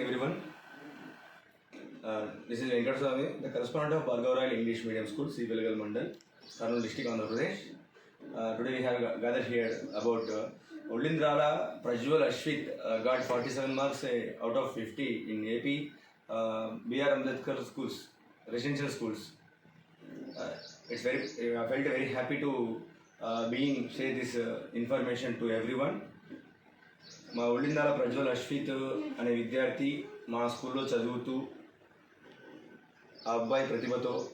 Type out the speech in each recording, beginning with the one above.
everyone. Uh, this is Venkat Swami, the correspondent of Bhargav English Medium School. Belgal Mandal, Karnool district, Andhra Pradesh. Uh, today we have gathered here about uh, Ulindrala Prajwal Ashwit uh, got 47 marks uh, out of 50 in AP uh, B.R. Ambedkar schools, residential schools. Uh, it's very, I felt very happy to uh, being share this uh, information to everyone. మా ఒళ్ళిందాల ప్రజ్వల్ అశ్విత్ అనే విద్యార్థి మా స్కూల్లో చదువుతూ ఆ అబ్బాయి ప్రతిభతో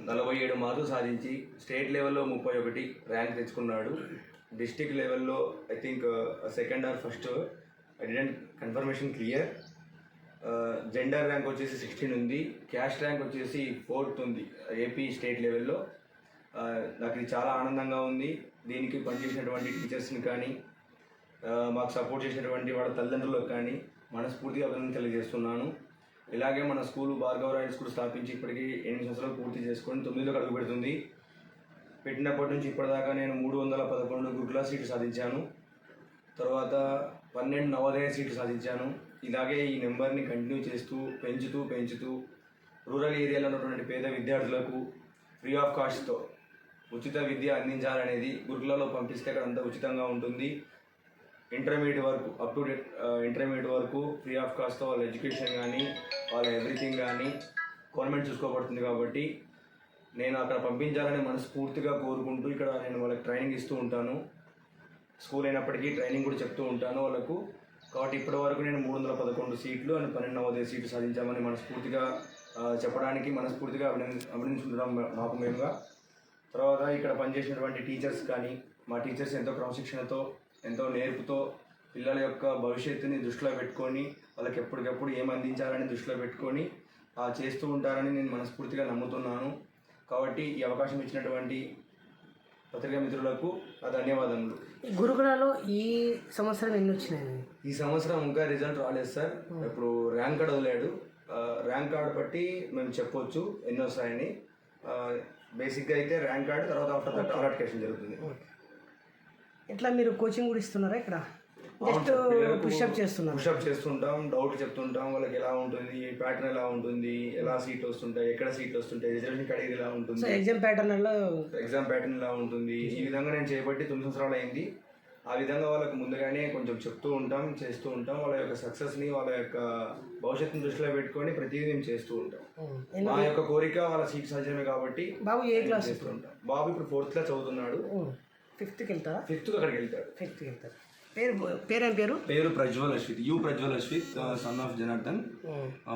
నలభై ఏడు మార్కులు సాధించి స్టేట్ లెవెల్లో ముప్పై ఒకటి ర్యాంక్ తెచ్చుకున్నాడు. డిస్టిక్ లెవెల్లో I think second or first. I didn't confirmation clear. Gender rank వచ్చేసి సిక్స్టీన్ ఉంది. క్యాస్ట్ ర్యాంక్ వచ్చేసి ఫోర్త్ ఉంది ఏపీ స్టేట్ లెవెల్లో. నాకు ఇది చాలా ఆనందంగా ఉంది. దీనికి పనిచేసినటువంటి టీచర్స్ని కానీ మాకు సపోర్ట్ చేసినటువంటి వాళ్ళ తల్లిదండ్రులకు కానీ మనస్ఫూర్తిగా అభినందన తెలియజేస్తున్నాను. ఇలాగే మన స్కూల్ భార్గవ రాయల్ స్కూల్ స్థాపించి ఇప్పటికీ ఎనిమిది సంవత్సరాలు పూర్తి చేసుకొని తొమ్మిదిలోకి అడుగు పెడుతుంది పెట్టినప్పటి నుంచి ఇప్పటిదాకా నేను మూడు వందల పదకొండు గురుకుల సీట్లు సాధించాను. తర్వాత పన్నెండు నవోదయ సీట్లు సాధించాను. ఇలాగే ఈ నెంబర్ని కంటిన్యూ చేస్తూ పెంచుతూ పెంచుతూ రూరల్ ఏరియాలో ఉన్నటువంటి పేద విద్యార్థులకు ఫ్రీ ఆఫ్ కాస్ట్తో ఉచిత విద్య అందించాలనేది గురుకులలో పంపిస్తే అక్కడ అంతా ఉచితంగా ఉంటుంది. ఇంటర్మీడియట్ వరకు అప్ టు డేట్ ఇంటర్మీడియట్ వరకు ఫ్రీ ఆఫ్ కాస్ట్తో వాళ్ళ ఎడ్యుకేషన్ కానీ వాళ్ళ ఎవ్రీథింగ్ కానీ గవర్నమెంట్ చూసుకోబడుతుంది కాబట్టి నేను అక్కడ పంపించాలని మనస్ఫూర్తిగా కోరుకుంటూ ఇక్కడ నేను వాళ్ళకి ట్రైనింగ్ ఇస్తూ ఉంటాను. స్కూల్ అయినప్పటికీ ట్రైనింగ్ కూడా చెప్తూ ఉంటాను వాళ్ళకు. కాబట్టి ఇప్పటి వరకు నేను మూడు వందల పదకొండు సీట్లు అండ్ పన్నెండు నవోదయ సీట్లు సాధించామని మనస్ఫూర్తిగా చెప్పడానికి మనస్ఫూర్తిగా అభినంది అభినందించుకుంటున్నాం మాకు మేముగా. తర్వాత ఇక్కడ పనిచేసినటువంటి టీచర్స్ కానీ మా టీచర్స్ ఎంతో క్రమశిక్షణతో ఎంతో నేర్పుతో పిల్లల యొక్క భవిష్యత్తుని దృష్టిలో పెట్టుకొని వాళ్ళకి ఎప్పటికప్పుడు ఏం అందించాలని దృష్టిలో పెట్టుకొని చేస్తూ ఉంటారని నేను మనస్ఫూర్తిగా నమ్ముతున్నాను. కాబట్టి ఈ అవకాశం ఇచ్చినటువంటి పత్రికా మిత్రులకు నా ధన్యవాదములు. గురుకులలో ఈ సంవత్సరం ఎన్ని వచ్చినాయి? ఈ సంవత్సరం ఇంకా రిజల్ట్ రాలేదు సార్. ఇప్పుడు ర్యాంక్ కార్డ్ వదిలాడు. ర్యాంక్ కార్డ్ బట్టి మేము చెప్పొచ్చు ఎన్ని వస్తాయని. బేసిక్గా అయితే ర్యాంక్ కార్డ్ తర్వాత ఆఫ్టర్ దట్ అలాట్కేషన్ జరుగుతుంది. ఇట్లా మీరు కోచింగ్ కూడా ఇస్తున్నారా ఇక్కడ? జస్ట్ పుషప్ చేస్తున్నారు. పుషప్ చేస్తుంటాం డౌట్ చెప్తుంటాం వాళ్ళకి ఎలా ఉంటుంది ప్యాటర్న్ ఎలా ఉంటుంది ఎలా సీట్ వస్తుంటాయి ఎక్కడ సీట్లు వస్తుంటాయి రిజర్వేషన్ కేటగిరీ ఎలా సో ఉంటుంది ఎగ్జామ్ ప్యాటర్న్లో ఎగ్జామ్ ప్యాటర్న్ ఎలా ఉంటుంది ఈ విధంగా నేను చేయబట్టి తొమ్మిది సంవత్సరాలు అయింది. ఆ విధంగా వాళ్ళకి ముందుగానే కొంచెం చెప్తూ ఉంటాం చేస్తూ ఉంటాం వాళ్ళ యొక్క సక్సెస్ని వాళ్ళ యొక్క భవిష్యత్తుని దృష్టిలో పెట్టుకొని ప్రతిదీ మేము చేస్తూ ఉంటాం. మా యొక్క కోరిక వాళ్ళ సీట్ సాధ్యమే కాబట్టి బాబు ఏ క్లాస్ చేస్తూ ఉంటాం. బాబు ఇప్పుడు ఫోర్త్ క్లాస్ చదువుతున్నాడు. ఫిఫ్త్కి వెళ్తారా ఫిఫ్త్ అక్కడికి వెళ్తాడు ఫిఫ్త్కి వెళ్తారు పేరు పేరేం? పేరు పేరు Prajwal Ashwith U Prajwal Ashwith son of Janardhan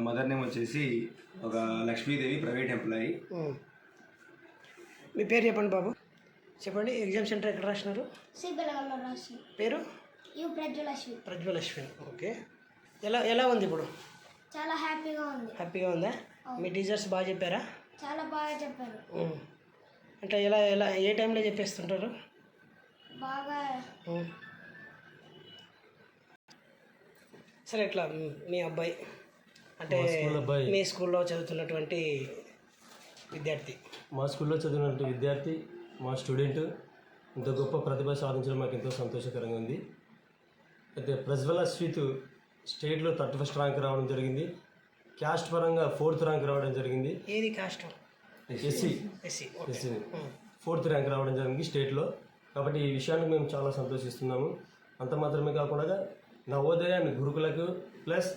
mother name వచ్చేసి ఒక లక్ష్మీదేవి ప్రైవేట్ ఎంప్లాయీ. మీ పేరు చెప్పండి బాబు. చెప్పండి ఎగ్జామ్ సెంటర్ ఎక్కడ రాసినారు? పేరు? U Prajwal Ashwin Prajwal Ashwin okay. ఎలా ఎలా ఉంది ఇప్పుడు? చాలా హ్యాపీగా ఉంది. హ్యాపీగా ఉందా? మీ టీచర్స్ బాగా చెప్పారా? చాలా బాగా చెప్పారు. అంటే ఎలా ఎలా ఏ టైంలో చెప్పేస్తుంటారు? బాగా. సరే ఇట్లా మ్, అబ్బాయి. అంటే మీ స్కూల్లో చదువుతున్నటువంటి విద్యార్థి. మా స్కూల్లో చదివినటువంటి విద్యార్థి మా స్టూడెంట్. ఇంత గొప్ప ప్రతిభ సాధించడం మాకు ఎంతో సంతోషకరంగా ఉంది. అయితే ప్రజ్వల్ అశ్విత్ స్టేట్లో థర్టీ ఫస్ట్ ర్యాంక్ రావడం జరిగింది. క్యాస్ట్ పరంగా ఫోర్త్ ర్యాంక్ రావడం జరిగింది. ఏది caste SC. SC SC. Fourth rank రావడం జరిగింది స్టేట్లో. కాబట్టి ఈ విషయానికి మేము చాలా సంతోషిస్తున్నాము. అంత మాత్రమే కాకుండా నవోదయ అండ్ గురుకులకు ప్లస్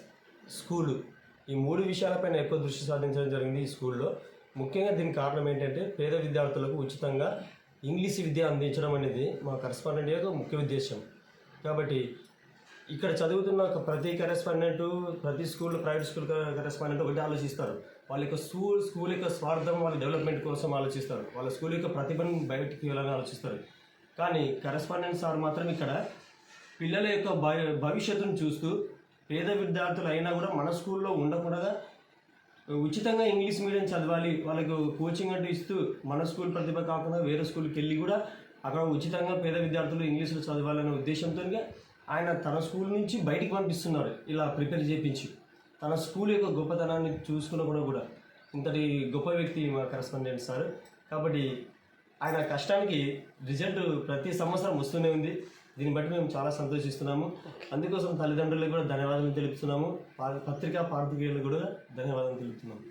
స్కూలు. ఈ మూడు విషయాలపైన ఎక్కువ దృష్టి సాధించడం జరిగింది ఈ స్కూల్లో. ముఖ్యంగా దీనికి కారణం ఏంటంటే పేద విద్యార్థులకు ఉచితంగా ఇంగ్లీష్ విద్య అందించడం అనేది మా కరస్పాండెంట్ యొక్క ముఖ్య ఉద్దేశం కాబట్టి ఇక్కడ చదువుతున్న ఒక ప్రతి కరెస్పాండెంట్ ప్రతి స్కూల్ ప్రైవేట్ స్కూల్ కరెస్పాండెంట్ ఒకటి ఆలోచిస్తారు. వాళ్ళ యొక్క స్కూల్ స్కూల్ యొక్క స్వార్థం వాళ్ళ డెవలప్మెంట్ కోసం ఆలోచిస్తారు. వాళ్ళ స్కూల్ యొక్క ప్రతిభను బయటికి వెళ్ళాలని ఆలోచిస్తారు. కానీ కరెస్పాండెంట్ సార్ మాత్రం ఇక్కడ పిల్లల యొక్క భవిష్యత్తును చూస్తూ పేద విద్యార్థులు అయినా కూడా మన స్కూల్లో ఉండకూడదా? ఉచితంగా ఇంగ్లీష్ మీడియం చదవాలి వాళ్ళకు కోచింగ్ అంటూ ఇస్తూ మన స్కూల్ ప్రతిభ కాకుండా వేరే స్కూల్కి వెళ్ళి కూడా అక్కడ ఉచితంగా పేద విద్యార్థులు ఇంగ్లీష్లో చదవాలనే ఉద్దేశంతో ఆయన తన స్కూల్ నుంచి బయటికి పంపిస్తున్నారు ఇలా ప్రిపేర్ చేయించి తన స్కూల్ యొక్క గొప్పతనాన్ని చూసుకున్న కూడా కూడా ఇంతటి గొప్ప వ్యక్తి మా కరస్పాండెంట్ సార్. కాబట్టి ఆయన కష్టానికి రిజల్ట్ ప్రతి సంవత్సరం వస్తూనే ఉంది. దీన్ని బట్టి మేము చాలా సంతోషిస్తున్నాము. అందుకోసం తల్లిదండ్రులకు కూడా ధన్యవాదాలు తెలుపుతున్నాము. పత్రికా పాత్రికేయులకు కూడా ధన్యవాదాలు తెలుపుతున్నాము.